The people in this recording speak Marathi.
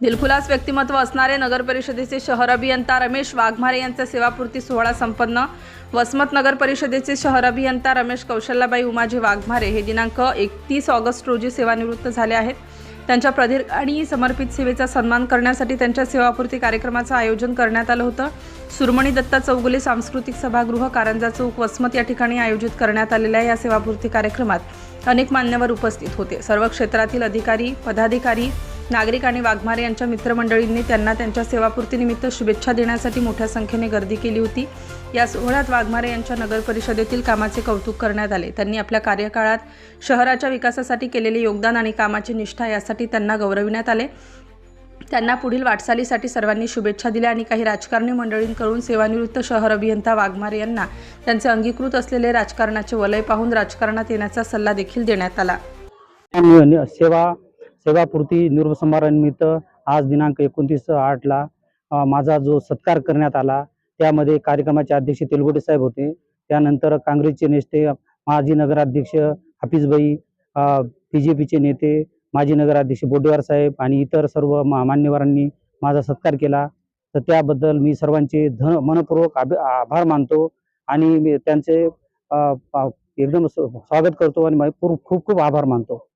दिलखुलास व्यक्तिमत्व असणारे नगर परिषदेचे शहर अभियंता रमेश वाघमारे यांचा सेवापूर्ती सोहळा संपन्न. वसमत नगर परिषदेचे शहर अभियंता रमेश कौशल्याबाई उमाजी वाघमारे हे दिनांक एकतीस ऑगस्ट रोजी सेवानिवृत्त झाले आहेत. त्यांच्या प्रदीर्घ आणि समर्पित सेवेचा सन्मान करण्यासाठी त्यांच्या सेवापूर्ती कार्यक्रमाचं आयोजन करण्यात आलं होतं. सुरमणी दत्ता चौगुले सांस्कृतिक सभागृह कारंजा चौक वसमत या ठिकाणी आयोजित करण्यात आलेल्या या सेवापूर्ती कार्यक्रमात अनेक मान्यवर उपस्थित होते. सर्व क्षेत्रातील अधिकारी पदाधिकारी नागरिक आणि वाघमारे यांच्या मित्रमंडळींनी त्यांना त्यांच्या सेवापूर्तीनिमित्त शुभेच्छा देण्यासाठी मोठ्या संख्येने गर्दी केली होती. या सोहळ्यात वाघमारे यांच्या नगर परिषदेतील कामाचे कौतुक करण्यात आले. त्यांनी आपल्या कार्यकाळात शहराच्या विकासासाठी केलेले योगदान आणि कामाची निष्ठा यासाठी त्यांना गौरविण्यात आले. त्यांना पुढील वाटचालीसाठी सर्वांनी शुभेच्छा दिल्या आणि काही राजकारणी मंडळींकडून सेवानिवृत्त शहर अभियंता वाघमारे यांना त्यांचे अंगीकृत असलेले राजकारणाचे वलय पाहून राजकारणात येण्याचा सल्ला देखील देण्यात आला. सेवा सेवापूर्ती निर्वसंभारानिमित्त आज दिनांक एकोणतीस आठला माझा जो सत्कार करण्यात आला त्यामध्ये कार्यक्रमाचे अध्यक्ष तेलगोटे साहेब होते. त्यानंतर काँग्रेसचे नेते माजी नगराध्यक्ष हाफिजबाई बी जे पीचे नेते माजी नगराध्यक्ष बोडेवार साहेब आणि इतर सर्व मान्यवरांनी माझा सत्कार केला. तर त्याबद्दल मी सर्वांचे धन मनपूर्वक आभ आभार मानतो आणि मी त्यांचे एकदम स्वागत करतो आणि खूप खूप खूप आभार मानतो.